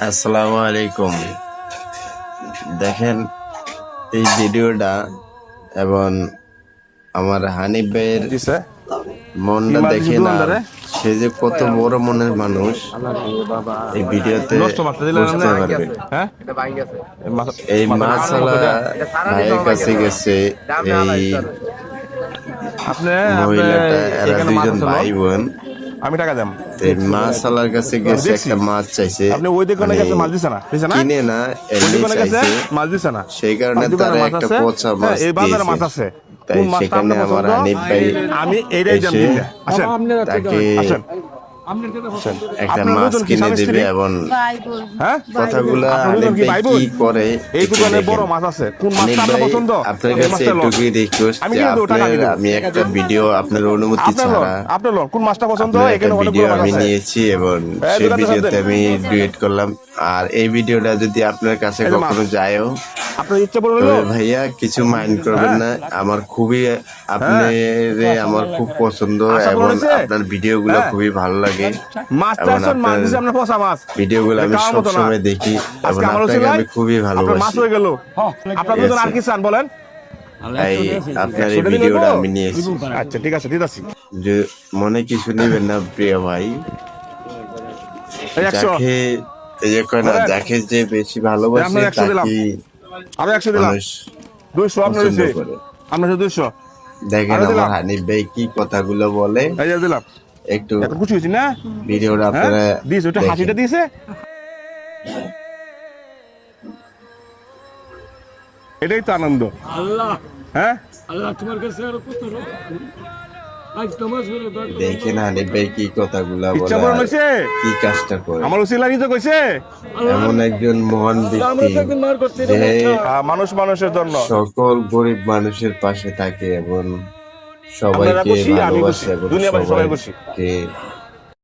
আসসালামু আলাইকুম। দেখেন এই ভিডিওটা এবং আমার হানিফ ভাইয়ের মনটা দেখে না? সে যে কত বড় মনের মানুষ এই ভিডিওতে নষ্ট মাছটা দিলেন বুঝতে পারবেন হ্যাঁ? এই মাছ- এই ভাইয়ের কাছে গেছে এই মহিলাটা এরা দুইজন ভাই বোন। আমি টাকা দাম এই মাছওয়ালার কাছে গেছে একটা মাছ চাইছে। আপনি ওই দিকে মানে গেছে মাছ দিছে না? দিছে না? কিনে না ওই এমনি দিকে গেছে মাছ দিছে না? সেই কারণে তারা মাছ একটা আছে? পচা হ্যাঁ, মাছ এই বাজারে মাছ আছে। সেখানে আমার আনিফ ভাই আমি এইটাই জানি আচ্ছা আপনি আসেন। আসেন একটা মাছ কিনে দেবে এবং ভাই হ্যাঁ? কথাগুলো আপনার কি করে এই দোকানে বড় মাছ আছে। কোন মাছটা আপনার পছন্দ? আপনার কাছে মাছটা রিকোয়েস্ট আমি আপনার একটা ভিডিও আপনার অনুমতি ছাড়া আপনার কোন মাছটা পছন্দ? এখানে ভিডিও আমি নিয়েছি এবং সেই ভিডিওতে আমি ডুয়েট করলাম। আর এই ভিডিওটা যদি আপনার কাছে। কখনো যায়ও আপনার ইচ্ছা ভাইয়া কিছু মাইন্ড করবেন না। আমার খুবই আপনি আমার খুব পছন্দ এবং আপনার ভিডিওগুলো হ্যাঁ। খুবই ভালো লাগে মাছ ভিডিওগুলো আমি সবসময় দেখি। এবং আপনাকে আমি খুবই ভালোবাসি। হয়ে গেল। আপনার আর কি চান বলেন? আপনার এই ভিডিওটা? আমি নিয়েছি আচ্ছা ঠিক আছে আছে যে মনে কিছু নেবেন না প্রিয় ভাই। যাকে এই যে কয় না। যাকে যে বেশি ভালোবাসে। তাকে আরও একশো দিলাম। দুইশো আপনার করে। আপনার দুইশো। দেখেন আমার হানিফ ভাই কি কথাগুলো বলে। এই দিলাম। একটু খুশি হয়েছি না? ভিডিওটা হ্যাঁ? আপনারা দিয়েছে ওটা হাসিটা দিয়েছে? এটাই তো আনন্দ। আল্লাহ। হ্যাঁ? আল্লাহ তোমার কাছে আরও কত হানিফ ভাই কি কথাগুলো ইচ্ছা বলে পূরণ হয়েছে? কি কাজটা করে। আমার নিজে কইছে? এমন একজন মহান ব্যক্তি যে মানুষ মানুষের জন্য। সকল গরিব মানুষের পাশে থাকে এবং সবাইকে ভালোবাসি ভালোবাসে। সবাইকে